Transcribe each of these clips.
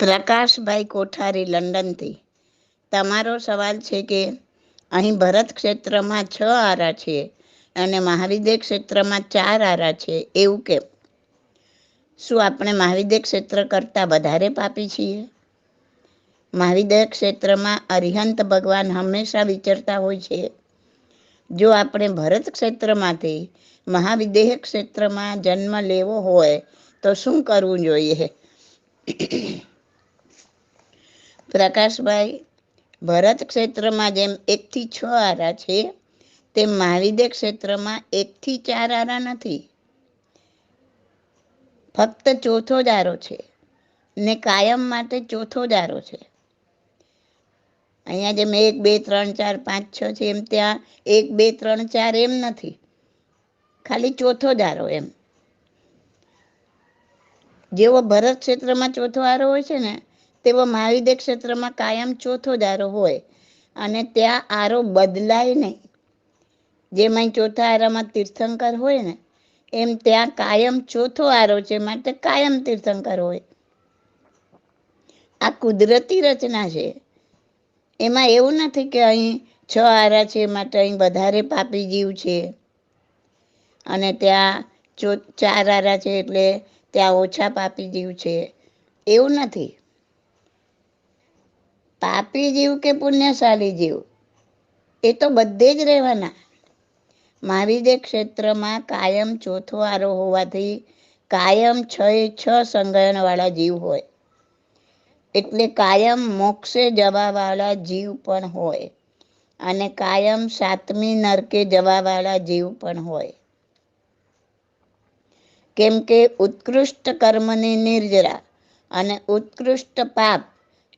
પ્રકાશભાઈ કોઠારી લંડનથી. તમારો સવાલ છે કે અહીં ભરત ક્ષેત્રમાં છ આરા છે અને મહાવિદ્ય ક્ષેત્રમાં ચાર આરા છે, એવું કેમ? શું આપણે મહાવિદ્ય ક્ષેત્ર કરતાં વધારે પાપી છીએ? મહાવિદ્ય ક્ષેત્રમાં અરિહંત ભગવાન હંમેશા વિચરતા હોય છે. જો આપણે ભરત ક્ષેત્રમાંથી મહાવિદેહ ક્ષેત્રમાં જન્મ લેવો હોય તો શું કરવું જોઈએ? પ્રકાશભાઈ, ભરત ક્ષેત્રમાં જેમ એકથી છ આરા છે, તેમ મહાવિદ્ય ક્ષેત્રમાં એકથી ચાર આરા નથી. ફક્ત ચોથો જ આરો છે ને કાયમ માટે ચોથો જ આરો છે. અહીંયા જેમ એક, બે, ત્રણ, ચાર, પાંચ, છ છે એમ ત્યાં એક, બે, ત્રણ, ચાર એમ નથી. ખાલી ચોથો જ આરો એમ. જેવો ભરત ક્ષેત્રમાં ચોથો આરો હોય છે ને તેવો મહાવિદ્ય ક્ષેત્રમાં કાયમ ચોથો દારો હોય અને ત્યાં આરો બદલાય નહીં. જેમાં ચોથા આરામાં તીર્થંકર હોય ને, એમ ત્યાં કાયમ ચોથો આરો છે માટે કાયમ તીર્થંકર હોય. આ કુદરતી રચના છે. એમાં એવું નથી કે અહીં છ આરા છે માટે અહીં વધારે પાપી જીવ છે. અને ત્યાં ચો ચાર આરા છે એટલે ત્યાં ઓછા પાપી જીવ છે. એવું નથી. પાપી જીવ કે પુણ્યશાળી જીવ? એ તો બધે જ રહેવાના. મહાવિદ્ય ક્ષેત્રમાં કાયમ ચોથો આરો હોવાથી કાયમ છ છ સંગયનવાળા જીવ હોય. એટલે કાયમ મોક્ષે જવાવાળા જીવ પણ હોય અને કાયમ સાતમી નરકે જવાવાળા જીવ પણ હોય. કેમ કે ઉત્કૃષ્ટ કર્મની નિર્જરા અને ઉત્કૃષ્ટ પાપ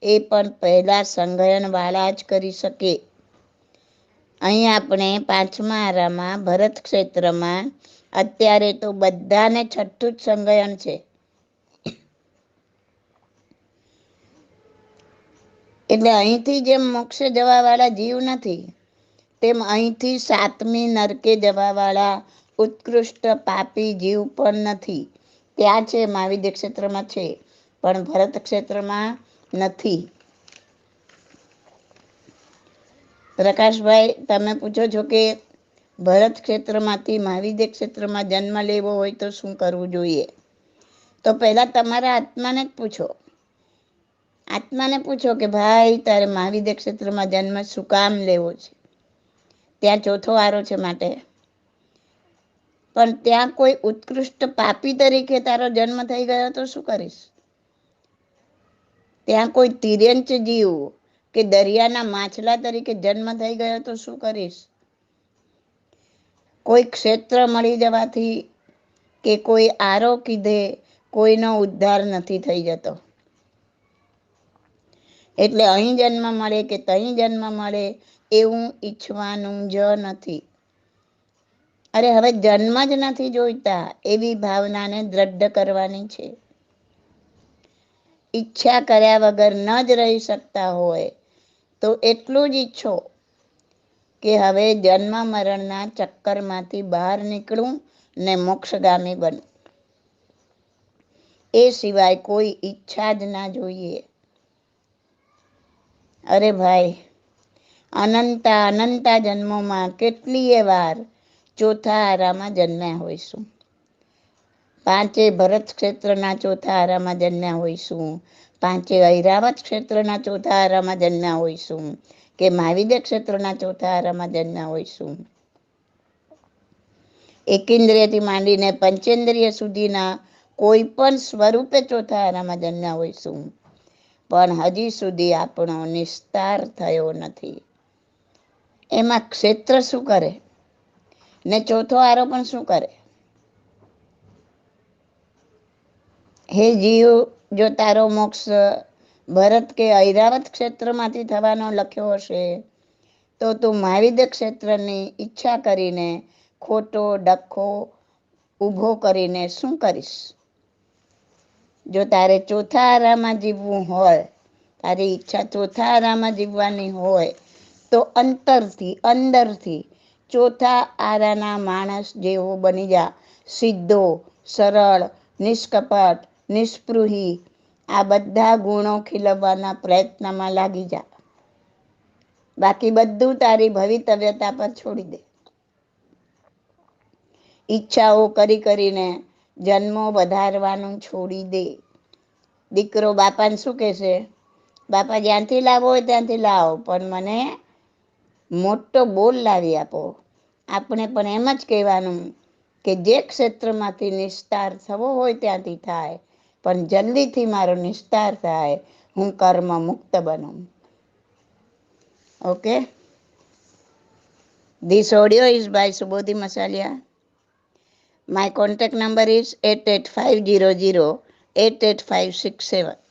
એ પણ પહેલા સંગયનવાળા જ કરી શકે. અહીં આપણે પાંચમા આરામાં ભરત ક્ષેત્રમાં અત્યારે તો બધાને છઠ્ઠું જ સંગયન છે. એટલે અહીંથી જેમ મોક્ષ જવાવાળા જીવ નથી, તેમ અહીંથી સાતમી નરકે જવાવાળા ઉત્કૃષ્ટ પાપી જીવ પણ નથી. ત્યાં છે મહાવિદ્ય ક્ષેત્રમાં છે. પણ ભરત ક્ષેત્રમાં નથી. પ્રકાશભાઈ, તમે પૂછો છો કે ભરત ક્ષેત્રમાંથી મહાવિદ્ય ક્ષેત્રમાં જન્મ લેવો હોય તો શું કરવું જોઈએ? તો પહેલા તમારા આત્માને જ પૂછો. આત્માને પૂછો કે ભાઈ, તારે મહાવિદ્ય ક્ષેત્રમાં જન્મ શું કામ લેવો છે? ત્યાં ચોથો આરો છે માટે. પણ ત્યાં કોઈ ઉત્કૃષ્ટ પાપી તરીકે તારો જન્મ થઈ ગયો તો શું કરીશ? ત્યાં કોઈ તિર્યંચ જીવ કે દરિયાના માછલા તરીકે જન્મ થઈ ગયો તો શું કરીશ? કોઈ ક્ષેત્ર મળી જવાથી કે કોઈ આરો કીધે કોઈનો ઉદ્ધાર નથી થઈ જતો. એટલે અહીં જન્મ મળે કે તહીં જન્મ મળે એવું ઈચ્છવાનું જ નથી. અરે હવે જન્મ જ નથી જોઈતા એવી ભાવનાને દ્રઢ કરવાની છે. ઈચ્છા કર્યા વગર ન જ રહી શકતા હોય, તો એટલું જ ઈચ્છો કે હવે જન્મ મરણના ચક્કરમાંથી બહાર નીકળું ને મોક્ષગામી બનું. એ સિવાય કોઈ ઈચ્છા જ ના જોઈએ. અરે ભાઈ, અનંતા અનંતા જન્મોમાં કેટલીય વાર ચોથા આરામાં જન્મ્યા હોઈશું. પાંચે ભરત ક્ષેત્રના ચોથા આરામાં જન્મ્યા હોઈશું. પાંચે ઐરાવત ક્ષેત્રના ચોથા આરામાં જન્મ્યા હોઈશું કે મહાવિદ્ય ક્ષેત્રના ચોથા આરામાં જન્મ્યા હોઈશું. એકેન્દ્રિયથી માંડીને પંચેન્દ્રિય સુધીના કોઈ પણ સ્વરૂપે ચોથા આરામાં જન્મ્યા હોઈશું. પણ હજી સુધી આપણો નિસ્તાર થયો નથી. એમાં ક્ષેત્ર શું કરે? ને ચોથો આરો પણ શું કરે? હે જીવ, જો તારો મોક્ષ ભરત કે ઐરાવત ક્ષેત્રમાંથી થવાનો લખ્યો હશે, તો તું મહાવિદ્ય ક્ષેત્રની ઈચ્છા કરીને ખોટો ડખો ઊભો કરીને શું કરીશ? જો તારે ચોથા આરામાં જીવવું હોય, તારી ઈચ્છા ચોથા આરામાં જીવવાની હોય, તો અંતરથી, અંદરથી ચોથા આરાના માણસ જેવો બની જા. સીધો, સરળ, નિષ્કપટ નિષ્પૃહી. આ બધા ગુણો ખીલવવાના પ્રયત્નમાં લાગી જા. બાકી બધું તારી ભવિતવ્યતા પર છોડી દે. ઈચ્છાઓ કરી કરીને જન્મો વધારવાનું છોડી દે. દીકરો બાપાને શું કહેશે? બાપા જ્યાંથી લાવો હોય ત્યાંથી લાવો, પણ મને મોટો બોલ લાવી આપો. આપણે પણ એમ જ કહેવાનું કે જે ક્ષેત્રમાંથી નિસ્તાર થવો હોય ત્યાંથી થાય. પણ જલ્દીથી મારો નિસ્તાર થાય હું કર્મ મુક્ત બનું okay This audio is by Subodhi Masalia. My contact number is 88500 88567.